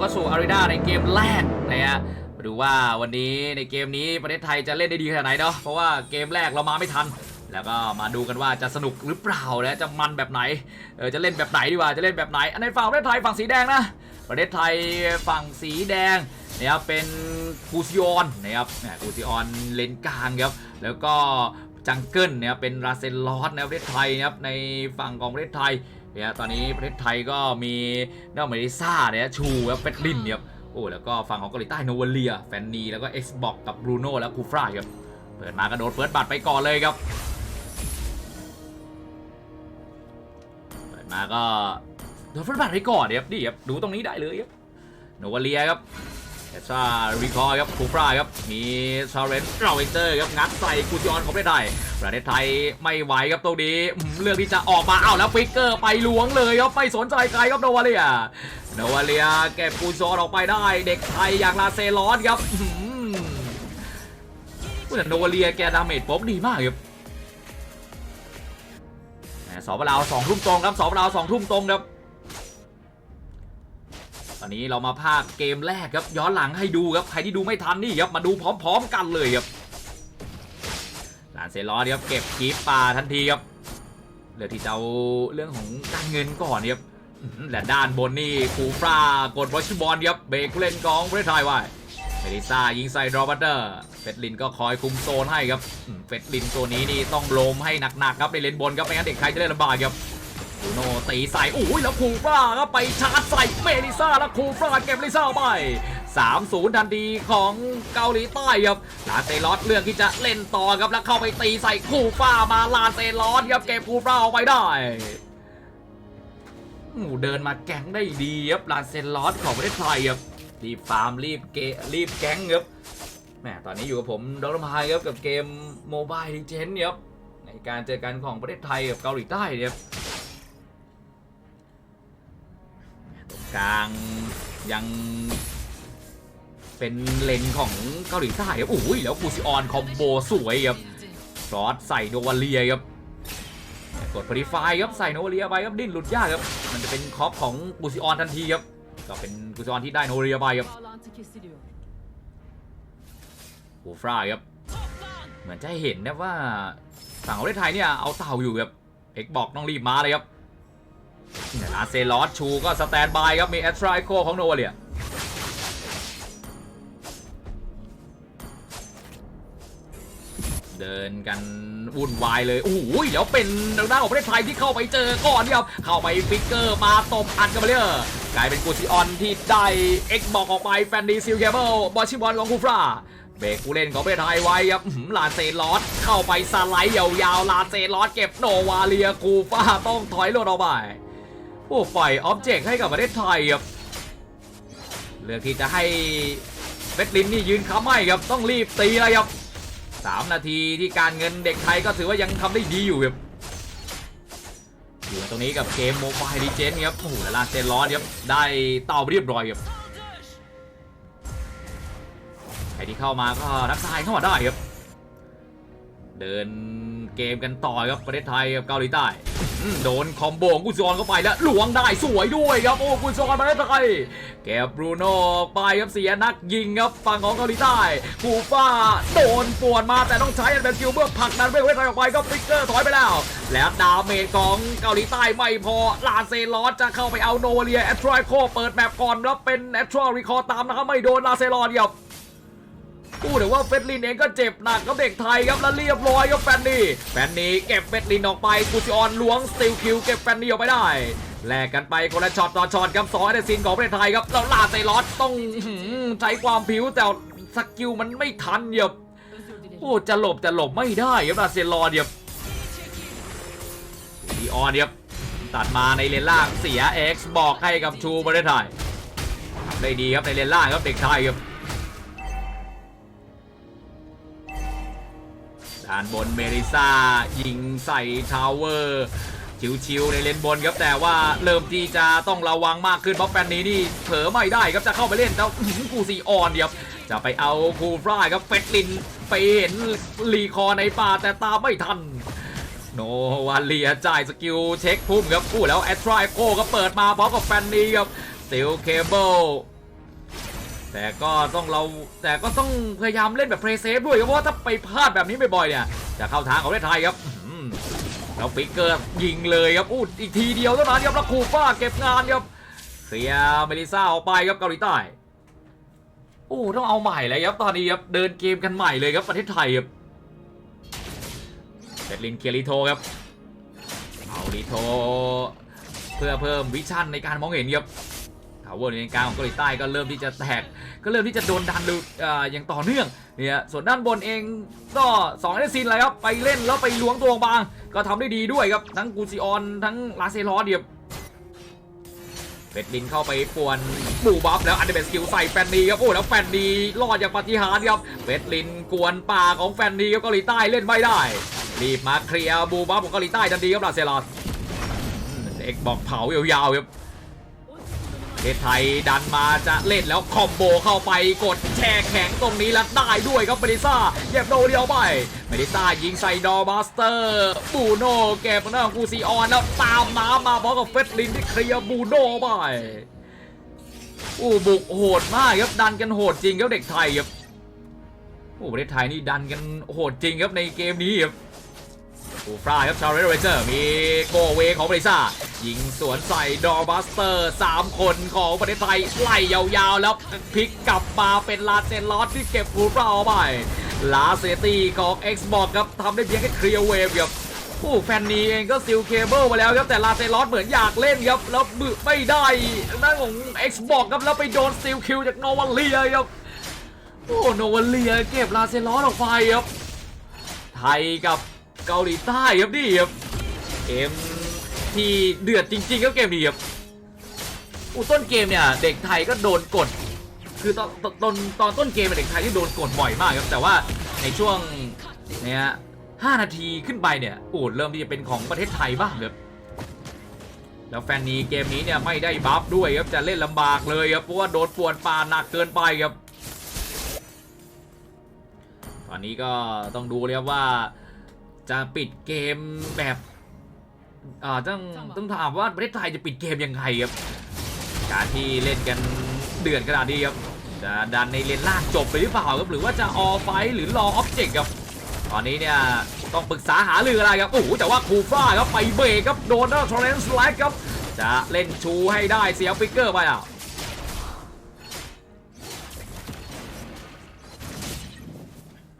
เข้าสู่อารีนาในเกมแรกนะฮะมาดูว่าวันนี้ในเกมนี้ประเทศไทยจะเล่นได้ดีขนาดไหนเนาะเพราะว่าเกมแรกเรามาไม่ทัน แล้วก็มาดูกันว่าจะสนุกหรือเปล่าและจะมันแบบไหนเออจะเล่นแบบไหนดีกว่าจะเล่นแบบไหน อันในฝั่งประเทศไทยฝั่งสีแดงนะประเทศไทยฝั่งสีแดงนะครับเป็นคูซิออนนะครับเนี่ยคูซิออนเลนกลางครับแล้วก็จังเกิลนะครับเป็นราเซนลอสนะครับประเทศไทยนะครับในฝั่งของประเทศไทย เนี่ยตอนนี้ประเทศไทยก็มีนอกเมริซ่าเนี่ยชูครับเฟดลินครับโอ้แล้วก็ฝั่งของเกาหลีใต้โนวาเลีย แฟนนี แล้วก็ Xbox กับบรูโน่แล้วคูฟราครับ เปิดมากระโดดเฟิร์สบัตไปก่อนเลยครับ เปิดมาก็โดนฟันบัตไปก่อนครับนี่ครับดูตรงนี้ได้เลยครับโนวาเลียครับ เอสซารีคอร์ครับคูฟราครับ มีซาเรนเราเวนเจอร์ครับ งัดใส่กูจอนของประเทศไทยประเทศไทยไม่ไหวครับตรงนี้เลือกที่จะออกมา เอ้าแล้วฟิกเกอร์ไปล้วงเลยครับ ไม่สนใจใครครับโนวาเลียโนวาเลียเก็บกูจอนออกไปได้ เด็กไทยอย่างลาเซลอนครับอือหือแต่โนวาเลียแกดาเมจป๊อบดีมากครับสอบเราสองทุ่มตรงครับสอบเราสองทุ่มตรงครับ อนนี้เรามาภาคเกมแรกครับ ย้อนหลังให้ดูครับ ใครที่ดูไม่ทันนี่ครับ มาดูพร้อมๆกันเลยครับหลานเซลอสครับเก็บกีปปลาทันทีครับเหลือที่จะเอาเรื่องของการเงินก่อนครับและด้านบนนี่คูฟรากดวอชบอลครับเบรกเล่นกองประเทศไทยไว้เมลิซ่ายิงใส่ดรอบัตเตอร์เฟดลินก็คอยคุมโซนให้ครับเฟดลินตัวนี้นี่ต้องโลมให้หนักๆครับในเลนบนครับไม่งั้นเด็กไทยจะเล่นลำบากครับ บูโนตีใส่โอ้ยแล้วคูฟราครับไปชาร์จใส่เมลิซ่าแล้วคูฟราเก็บลิซ่าไป3-0ทันทีของเกาหลีใต้ครับลาเซลอสเลือกที่จะเล่นต่อครับแล้วเข้าไปตีใส่คูฟรามาลาเซลอสครับเก็บคูฟราออกไปได้เดินมาแก๊งได้ดีครับลาเซลอสของประเทศไทยครับรีบฟาร์มรีบเกรีบแก๊งครับแหมตอนนี้อยู่กับผมดรพายครับกับเกมโมบายดิเจนครับในการเจอกันของประเทศไทยกับเกาหลีใต้ครับ กลางยังเป็นเลนของเกาหลีใต้ครับโอ้ยแล้วกูซิออนคอมโบสวยครับฟรอสใส่โนวาเลียครับกดพอดีไฟครับใส่โนวาเลียไปครับดิ้นหลุดยากครับมันจะเป็นคอปของกูซิออนทันทีครับก็เป็นกุศลที่ได้โนเรียไปครับหูฟรายครับเหมือนจะเห็นนะว่าฝั่งประเทศไทยเนี่ยเอาเต่าอยู่ครับเอกบอกต้องรีบมาเลยครับ เนี่ยอาเซลอสชูก็สแตนบายครับ มีแอตทรายโคของโนเลียเดินกันวุ่นวายเลยโอ้โหเดี๋ยวเป็นทางด้านของประเทศไทยที่เข้าไปเจอก่อนครับ เข้าไปฟิกเกอร์มาตบอัดกันไปเลยกลายเป็นกูซิออนที่ได้เอ็กบอกออกไปแฟนดีซิลเคเบิลบอลชิบอลของคูฟราเบรกผู้เล่นของประเทศไทยไว้ครับลาเซลอสเข้าไปสไลด์ยาวๆลาเซลอสเก็บโนวาเลียคูฟ้าต้องถอยล่นออกไป โอ้ปล่อยออบเจกต์ให้กับประเทศไทยครับเลือกที่จะให้เฟดลินนี่ยืนค้ำไม่ครับต้องรีบตีเลยครับสามนาทีที่การเงินเด็กไทยก็ถือว่ายังทำได้ดีอยู่ครับอยู่ตรงนี้กับเกมโมบายดีเจนครับโอ้โหแล้วลาเซลอสครับได้เต่าเรียบร้อยครับใครที่เข้ามาก็ทักทายเข้ามาได้ครับ เดินเกมกันต่อครับประเทศไทยกับเกาหลีใต้โดนคอมโบของกุซอนเข้าไปแล้วหลวงได้สวยด้วยครับโอ้กุซอนประเทศไทยแกบรูโน่ไปครับเสียนักยิงครับฝั่งของเกาหลีใต้กูฟ้าโดนปวดมาแต่ต้องใช้อันเป็นคิวเพื่อผลักดันประเทไทยออกไปก็ฟิกเกอร์ถอยไปแล้ว แล้วดาเมจของเกาหลีใต้ไม่พอลาเซลอสจะเข้าไปเอาโนเลียแอตทรอยโคเปิดแมปก่อนแล้วเป็นแอตทรอยรีคอร์ตามนะครับไม่โดนลาเซลอสครับพู ดถึงว่าเฟดลินเองก็เจ็บหนักกับเด็กไทยครับแล้วเรียบร้อยครับแฟนนี่แฟนนี่เก็บเฟดลินออกไปกูซิออนล้วงสติลคิวเก็บแฟนนี่ออกไปได้แลกกันไปคนละช็อตต่อช็อตครับสองเดซินของประเทศไทยครับแล้วลาเซลอสต้องใช้ความผิวแต่สกิลมันไม่ทันเหยียบโอ้จะหลบจะหลบไม่ได้ครับลาเซลอสเหยียบดีออนครับตัดมาในเลนล่างเสีย X บอกให้กับชูประเทศไทยได้ดีครับในเลนล่างครับเด็กไทยครับ ด้านบนเมริซายิงใส่ทาวเวอร์ชิวๆในเลนบนครับแต่ว่าเริ่มที่จะต้องระวังมากขึ้นเพราะแฟนนี้นี่เผลอไม่ได้ครับจะเข้าไปเล่นแล้วกูซีออนครับจะไปเอาคูฟรายครับเฟดลินไปเห็นรีคอในป่าแต่ตามไม่ทันโนวาเลียจ่ายสกิลเช็คพุ่มครับกู้แล้วแอตทรายโก้ก็เปิดมาพร้อมกับแฟนนี้ครับสติลเคเบิล แต่ก็ต้องเราแต่ก็ต้องพยายามเล่นแบบเพลย์เซฟด้วยครับเพราะว่าถ้าไปพลาดแบบนี้บ่อยๆเนี่ยจะเข้าทางของประเทศไทยครับอื้อหือแล้วฟิกเกอร์ยิงเลยครับอู้อีกทีเดียวเท่านั้นครับแล้วคูฟ้าเก็บงานครับเคลียร์เมลิซ่าออกไปครับเกาหลีใต้โอ้ต้องเอาใหม่เลยครับตอนนี้ครับเดินเกมกันใหม่เลยครับประเทศไทยครับเบดลินเคียริโทครับเอาลิโท เพื่อเพิ่มวิชั่นในการมองเห็นครับาวเวอร์ในกลางของเกาหลีใต้ก็เริ่มที่จะแตก ก็เริ่มที่จะโดนดันดูออย่างต่อเนื่องเนี่ยส่วนด้านบนเองก็2องเอซินเลยครับไปเล่นแล้วไปล้วงตัวบาง ก็ทำได้ดีด้วยครับทั้งกูซิออนทั้งลาเซลอเดียบเฟดลินเข้าไปป่วนปูบัฟแล้วอันเดอร์เบสกิลใส่แฟนดีครับโอ้แล้วแฟนดีรอดจากปาฏิหาริย์ครับเฟดลินกวนป่าของแฟนดีครับเกาหลีใต้เล่นไม่ได้ รีบมาเคลียร์บูบัฟของเกาหลีใต้ทันทีครับลาเซลอสเอกบอกเผายาวๆครับ เทศไทยดันมาจะเล่นแล้วคอมโบเข้าไปกดแช่แข็งตรงนี้แล้วได้ด้วยครับเมดิซ่าเก็บโดเดียวไปเมดิซ่ายิงใส่ดอร์มาสเตอร์บูโน่เก็บหน้ากูซีออนแล้วตามน้ำมาพร้อมกับเฟสลินที่เคลียร์บูโน่ไปอู้บุกโหดมากครับดันกันโหดจริงครับเด็กไทยครับโอ้ประเทศไทยนี่ดันกันโหดจริงครับในเกมนี้ครับฟูฟราครับชาวเรเรเจอร์มีโกเวของบริซ่า ยิงสวนใส่ดอร์บัสเตอร์ 3 คนของประเทศไทยไล่ยาวๆ แล้วพลิกกลับมาเป็นลาเซนลอสที่เก็บฟูฟราเอาไปลาเซตี้ของ Xbox ครับทำได้เพียงแค่เคลียร์เวฟครับผู้แฟนนีเองก็ซิลเคเบิลมาแล้วครับ แต่ลาเซนลอสเหมือนอยากเล่นครับ แล้วบึไม่ได้นั่นของ Xbox ครับ แล้วไปโดนซิลคิวจากโนวันเลียครับ โอ้โนวันเลียเก็บลาเซนลอสออกไปครับ ไทยกับเกาหลีใต้ครับนี่ครับเกม ที่เดือดจริงๆครับเกมนี้ครับอู้ต้นเกมเนี่ยเด็กไทยก็โดนกด คือตอนตอนตอนต้นเกมเด็กไทยที่โดนกดบ่อยมากครับแต่ว่าในช่วงเนี่ยห้านาทีขึ้นไปเนี่ยอู้เริ่มที่จะเป็นของประเทศไทยบ้างครับแล้วแฟนนีเกมนี้เนี่ยไม่ได้บัฟด้วยครับจะเล่นลำบากเลยครับเพราะว่าโดนปวนปานหนักเกินไปครับ ตอนนี้ก็ต้องดูเลยครับว่าจะปิดเกมแบบ อ่าต้องต้องถามว่าประเทศไทยจะปิดเกมยังไงครับการที่เล่นกันเดือดขนาดนี้ครับจะดันในเลนล่างจบไปหรือเปล่าครับหรือว่าจะออไฟหรือรอออบเจกต์ครับตอนนี้เนี่ยต้องปรึกษาหารืออะไรครับโอ้โหแต่ว่าคูฟ้าครับไปเบรกครับโดนแล้วทอร์เรนส์ไลท์ครับจะเล่นชูให้ได้เสียฟิกเกอร์ไปอะ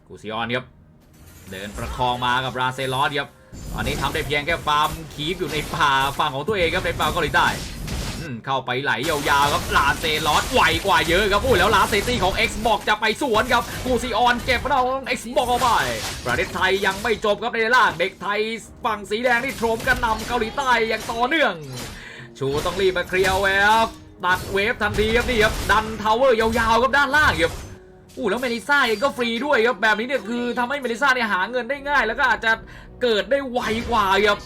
กูซิออนครับเดินประคองมากับราเซลอสครับ ตอนนี้ทำได้เพียงแค่ฟาร์มคีฟอยู่ในป่าฝั่งของตัวเองครับในป่าเกาหลีใต้เข้าไปไหลยาวๆครับลาเซลอสไวกว่าเยอะครับอุ้แล้วลาเซตี้ของ Xbox จะไปสวนครับกูซิออนเก็บเราของ Xbox เอาไปประเทศไทยยังไม่จบครับในล่าเด็กไทยฝั่งสีแดงนี่โถมกันนำเกาหลีใต้อย่างต่อเนื่อง ชูต้องรีบมาเคลียร์แวบตัดเวฟทันทีครับนี่ครับดันทาวเวอร์ยาวๆครับด้านล่างครับ อู้แล้วเมลิซ่าเองก็ฟรีด้วยครับแบบนี้เนี่ยคือทำให้เมลิซ่าเนี่ยหาเงินได้ง่าย แล้วก็อาจจะเกิดได้ไวกว่าครับ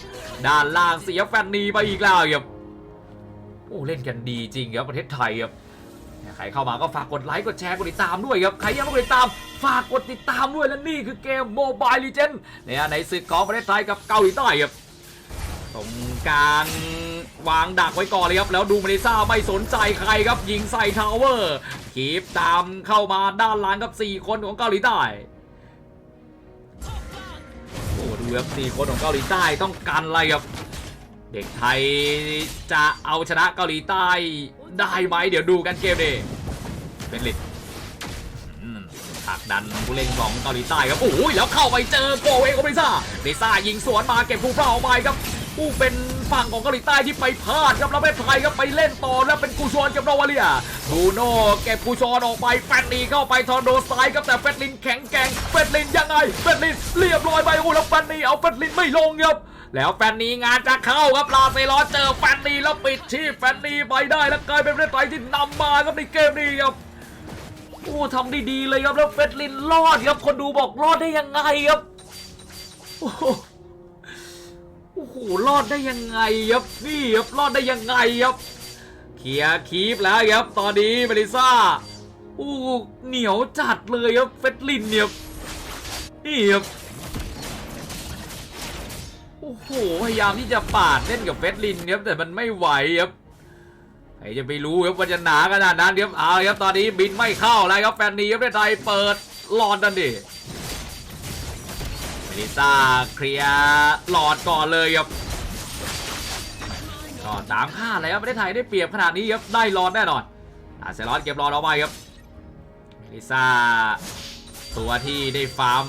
ด้านล่างเสียแฟนนีไปอีกแล้วครับโอ้เล่นกันดีจริงครับประเทศไทยครับใครเข้ามาก็ฝากกดไลค์กดแชร์กดติดตามด้วยครับใครยังไม่กดติดตามฝากกดติดตามด้วยและนี่คือเกมโมบายลีเจนเนี่ยในศึกของประเทศไทยกับเกาหลีใต้ครับ ตรงกลางวางดักไว้ก่อนเลยครับ แล้วดูมาริซ่าไม่สนใจใครครับ ยิงใส่ทาวเวอร์คีบตามเข้ามาด้านหลังกับ 4 คนของเกาหลีใต้โอ้ดูครับ4คนของเกาหลีใต้ต้องกันอะไรครับ เด็กไทยจะเอาชนะเกาหลีใต้ได้ไหมเดี๋ยวดูกันเกมนี้เป็นลิดอืมผลักดันผู้เล่นของเกาหลีใต้ครับ โอ้ยแล้วเข้าไปเจอโกเวของเมซ่าเมซ่ายิงสวนมาเก็บผู้เฝ้าเอาไปครับ ผู้เป็นฝั่งของเกาหลีใต้ที่ไปพลาดครับแล้วไม่ไทยครับไปเล่นต่อแล้วเป็นกูชอนกับโนวาเลียบูโน่เก็บกูชอนออกไปแฟดลีเข้าไปทอร์โดสไตล์ครับแต่แฟดลินแข็งแกร่งแฟดลินยังไงแฟดลินเรียบร้อยไปโอ้แล้วแฟดลีเอาแฟดลินไม่ลงครับแล้วแฟนนีงานจะเข้าครับลาเซลอเจอแฟนนีแล้วปิดชีพแฟนนีไปได้แล้วกลายเป็นประเทศไทยที่นำมาครับในเกมนี้ครับโอ้ทำด้ดีเลยครับแล้วเฟดลินรอดครับคนดูบอกรอดได้ยังไงครับโอ้ อ้โหรอดได้ยังไงครับนี่ครับรอดได้ยังไงครับเคลียร์คีปแล้วครับตอนนี้เมลิซ่าโอ้เหนียวจัดเลยครับเฟดลินเนี่ยนี่ครับโอ้โหพยายามที่จะปาดเล่นกับเฟดลินครับแต่มันไม่ไหวครับพรจะไปรู้ครับว่าจะหนาขนาดนั้นครับเอาครับตอนนี้บินไม่เข้าแล้วครับแฟนนีครับประเทศไทยเปิดหลอดดันดิ เมลิซ่าเคลียร์หลอดก่อนเลยครับก็ตามคาดเลยครับประเทศไทยได้เปรียบขนาดนี้ครับได้หลอดแน่นอนอาเซรอสเก็บหลอดเอาไปครับเมลิซ่าตัวที่ได้ฟาร์ม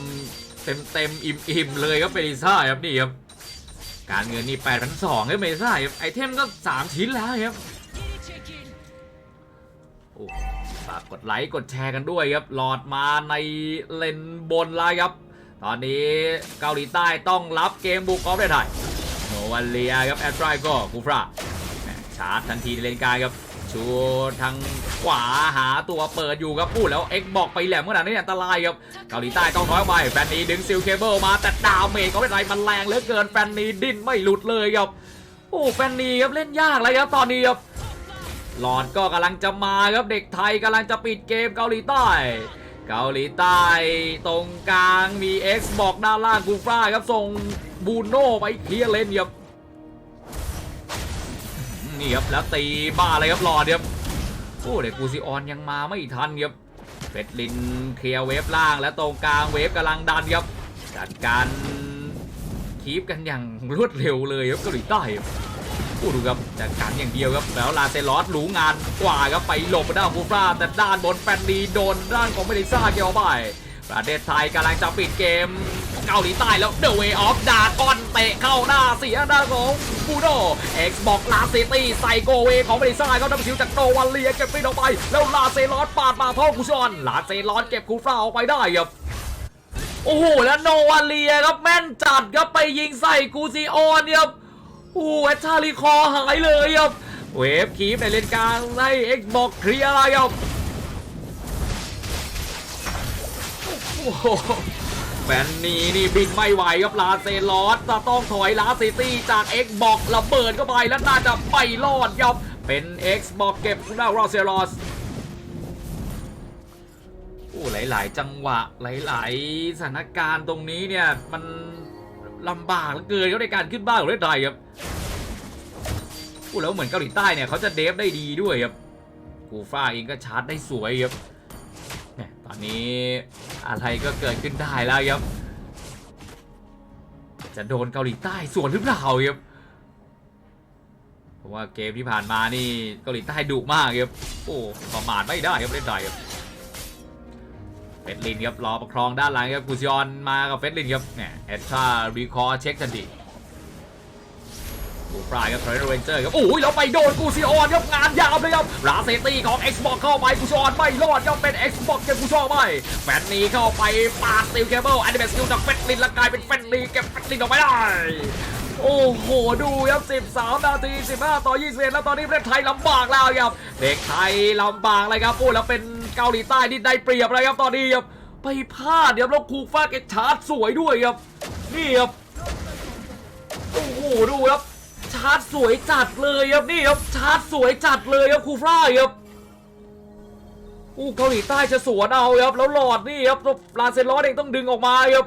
เต็มเต็มๆอิ่มๆเลยครับเมลิซ่าครับนี่ครับการเงินนี่8 2 0 0ครับเมลิซ่าครับไอเทมก็ 3 ชิ้นแล้วครับฝากกดไลค์กดแชร์กันด้วยครับหลอดมาในเลนบนแล้วครับ ตอนนี้เกาหลีใต้ต้องรับเกมบุกออฟได้ไทยโนวันเลียครับแอตไรก็กูฟราชาร์จทันทีในเลนกลางครับชูทางขวาหาตัวเปิดอยู่ครับพูดแล้วเอ็กบอกไปแหลมขนาดนี้อันตรายครับเกาหลีใต้ต้องน้อยไปแฟนนีดึงซิลเคเบิลมาแต่ดาวเมจก็ไม่ไรมันแรงเหลือเกินแฟนนีดิ้นไม่หลุดเลยครับโอ้แฟนนีครับเล่นยากเลยครับตอนนี้ครับหลอดก็กำลังจะมาครับเด็กไทยกำลังจะปิดเกมเกาหลีใต้ เกาหลีใต้ตรงกลางมี X บอกด้านล่างกูฟราครับส่งบูโน่ไปเคลียร์เลนครับนี่ครับแล้วตีบ้าเลยครับหลอดครับโอ้เด็กกูซิออนยังมาไม่ทันครับเฟดลินเคลียร์เวฟล่างและตรงกลางเวฟกำลังดันครับจัดการคีปกันอย่างรวดเร็วเลยครับเกาหลีใต้ โอ้ดูครับจัดการอย่างเดียวครับแล้วลาเซลอสรู้งานกว่าครับไปหลบด้านฟูฟราแต่ด้านบนแฟนดีโดนด้านของเมลิซ่าเกี่ยวไปประเทศไทยกำลังจะปิดเกมเกาหลีใต้แล้วเดอะเวออฟดากอนเตะเข้าหน้าเสียด้านของบูโดเอ็กซ์บอกลาซิตี้ใส่โกเวของเมลิซ่าเขาดับชิวจากโนวันเลียเก็บไปออกไป แล้วลาเซลอสปาดมาพ่อกุชอนลาเซลอสเก็บคูฟราออกไปได้ครับโอ้โหแล้วโนวาเลียครับแม่นจัดครับไปยิงใส่กูซิออนครับ อ้แอชาลีคอหายเลยครับเวฟคีฟในเลนกลางให้ Xbox เคลียร์อะไรครับโอ้โหแฟนนี้นี่บินไม่ไหวครับลาเซลอสจะต้องถอยลาซิตี้จาก Xbox ระเบิดเข้าไปแล้วน่าจะไปรอดครับเป็น Xbox เก็บได้รอเซลอสโอ้หลาย ๆ จังหวะหลาย ๆ สถานการณ์ตรงนี้เนี่ยมัน ลำบากเหลือเกินครับในการขึ้นบ้านของประเทศไทยครับโอ้แล้วเหมือนเกาหลีใต้เนี่ยเขาจะเดฟได้ดีด้วยครับกูฟ้าเองก็ชาร์จได้สวยครับเนี่ยตอนนี้อะไรก็เกิดขึ้นได้แล้วครับ จะโดนเกาหลีใต้สวนหรือเปล่าครับเพราะว่าเกมที่ผ่านมานี่เกาหลีใต้ดุมากครับโอ้ประมาทไม่ได้ครับประเทศไทยครับ เฟดลินครับรอประคองด้านหลังครับกูซิออนมากับเฟดลินครับเนี่ยแอดชารีคอร์เช็คทันทีกูฟรายครับทรอยเรนเจอร์ครับโอ้ยแล้วไปโดนกูซิออนครับงานยาวเลยครับราเซตี้ของ Xbox เข้าไปกูซิออนไม่รอดครับเป็น Xbox เก็บกูชอบไปแฟนนีเข้าไปปาดติวเคเบิลแอนิเมสกิลจากเฟดลินแล้วกลายเป็นเฟดลีเก็บเฟดลินออกไปได้ โอ้โหดูครับ 13 นาที 15 ต่อ 21 แล้วตอนนี้ประเทศไทยลำบากแล้วครับ เด็กไทยลำบากเลยครับโอ้แล้วเป็น เกาหลีใต้นี่ได้เปรียบเลยครับตอนนี้ครับไปพลาดครับแล้วคูฟ้าเก็ชาร์จสวยด้วยครับนี่ครับโอ้โหดูครับชาร์จสวยจัดเลยครับนี่ครับชาร์จสวยจัดเลยครับคูฟ้าครับอู้เกาหลีใต้จะสวนเอาครับแล้วหลอดนี่ครับลาเซนลอเองต้องดึงออกมาครับ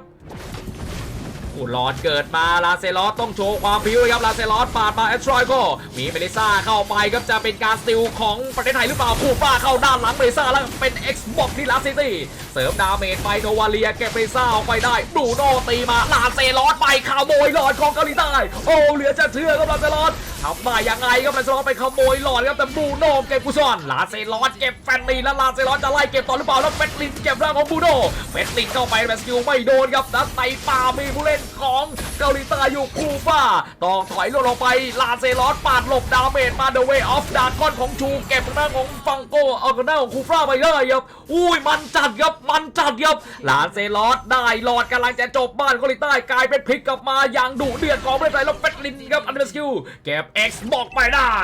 อ้หลอดเกิดมาลาเซลอสต้องโชว์ความพิ้วครับลาเซลอสปาดมาแอตทรอยก็มีเมลิซ่าเข้าไปครับจะเป็นการสติลของประเทศไทยหรือเปล่าคู่ฟ้าเข้าด้านหลังเมลิซ่าแล้วเป็น Xbox ที่ลาซิตี้เสริมดาเมจไปโนวาเลียเก็บเมลิซ่าออกไปได้บูโนตีมาลาเซลอสไปขาวโมยหลอดของเกาหลีใต้โอ้เหลือจะเชื่อครับลาเซลอสทำมายังไงครับลาเซลอสไปขโมยหลอดครับแต่บูโนเก็บกุซอนลาเซลอสเก็บแฟนลีแล้วลาเซลอสจะไล่เก็บต่อหรือเปล่าแล้วเฟดลินเก็บร่างของบูโนเฟดลินเข้าไปแมสกิลไม่โดนครับแล้วไต่ป่ามีผู้เล่นของเกาหลีใต้อยู่คูฟ้าต้องถอยลงลงไปลาเซลอสปาดหลบดาเมจมาเดเวออฟดาก้อนของชูเก็บทางของฟังโกเอาทางด้าของคูฟ้าไปได้ครับอุ้ยมันจัดครับมันจัดครับลาเซลอสได้หลอดกำลังจะจบบ้านเกาหลีใต้กลายเป็นพลิกกลับมาอย่างดุเดือดของประเทศไทยแล้วเฟดลินครับอันเดอร์สกิลเก็บ X บอกไปได้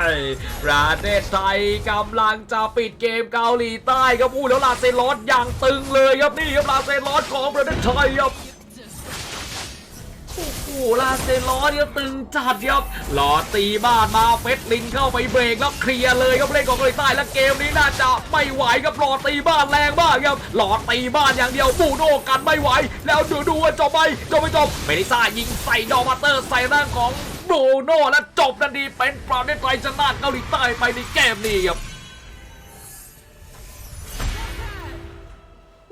ประเทศไทยกำลังจะปิดเกมเกาหลีใต้ครับอู้แล้วลาเซลอสอย่างตึงเลยครับนี่ครับลาเซลอสของประเทศไทยครับโอ้โหลาเซลอสเนี่ยตึงจัดครับหลอตีบ้านมาเฟสลินเข้าไปเบรกแล้วเคลียร์เลยครับเล่นของเกาหลีใต้และเกมนี้น่าจะไม่ไหวครับหลอตีบ้านแรงมากครับหลอตีบ้านอย่างเดียวบูโนกันไม่ไหว แล้วดูดูว่าจบไหมจบไม่จบเมลิซ่ายิงใส่ดอมาเตอร์ใส่ร่างของ รูโน่และจบนาทีเป็นประเทศไทยชนะเกาหลีใต้ไปในเกมนี้ครับ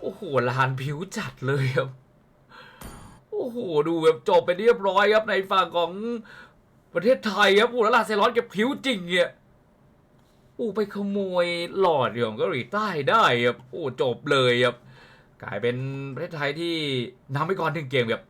โอ้โหลานผิวจัดเลยครับ โอ้โห ดูแบบจบไปเรียบร้อยครับในฝั่งของประเทศไทยครับโอ้แล้วลาเซรอนเก็บผิวจริงเนี่ยโอ้ไปขโมยหลอดของเกาหลีใต้ได้ครับโอ้จบเลยครับกลายเป็นประเทศไทยที่นำไปก่อนหนึ่งเกมครับ